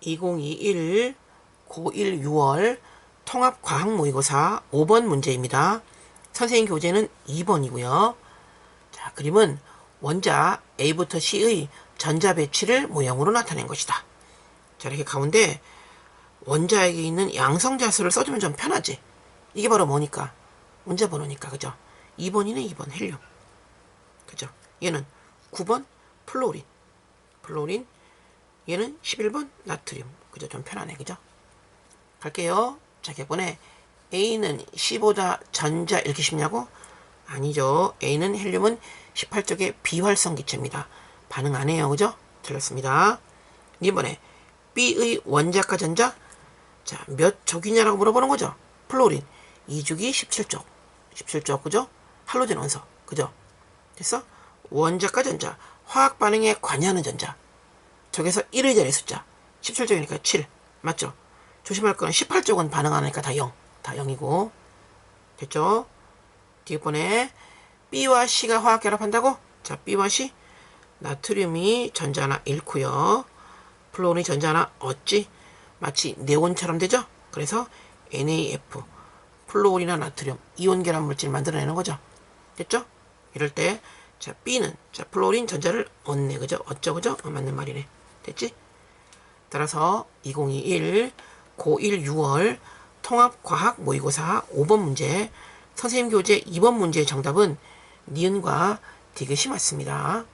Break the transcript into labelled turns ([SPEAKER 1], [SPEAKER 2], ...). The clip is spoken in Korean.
[SPEAKER 1] 2021 고1 6월 통합과학 모의고사 5번 문제입니다. 선생님 교재는 2번이고요. 자, 그림은 원자 A부터 C의 전자 배치를 모형으로 나타낸 것이다. 자, 이렇게 가운데 원자에게 있는 양성자수를 써주면 좀 편하지. 이게 바로 뭐니까? 문제 번호니까, 그죠? 2번이네, 2번, 헬륨. 그죠? 얘는 9번, 플로린. 플로린. 얘는 11번, 나트륨. 그죠? 좀 편하네, 그죠? 갈게요. 자, 객번에 A는 C보다 전자 이렇게 쉽냐고? 아니죠. A는 헬륨은 18쪽의 비활성 기체입니다. 반응 안 해요. 그죠? 틀렸습니다. 이번에 B의 원자과 전자 자, 몇 족이냐라고 물어보는 거죠. 플로린 2주기 17쪽. 17쪽. 그죠? 할로젠 원소. 그죠? 됐어? 원자과 전자 화학 반응에 관여하는 전자. 저기서 1의 자리 숫자. 17쪽이니까 7. 맞죠? 조심할 건 18쪽은 반응 안 하니까 다 0. 다 0이고. 됐죠? 뒷번에 B와 C가 화학 결합한다고? 자, B와 C. 나트륨이 전자 하나 잃고요. 플로린이 전자 하나 얻지. 마치 네온처럼 되죠? 그래서 NaF. 플로린이나 나트륨. 이온 결합 물질 만들어내는 거죠. 됐죠? 이럴 때, 자, B는, 자, 플로린 전자를 얻네. 그죠? 얻죠? 그죠? 어, 맞는 말이네. 됐지? 따라서 2021 고1 6월 통합과학 모의고사 5번 문제 선생님 교재 2번 문제의 정답은 니은과 디귿이 맞습니다.